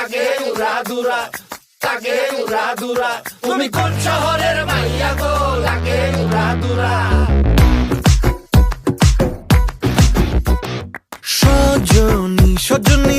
উড়া দুরা তুমি কোন শহরের মাইয়া গো? লাগে উড়া সজনী সজনী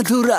তোমার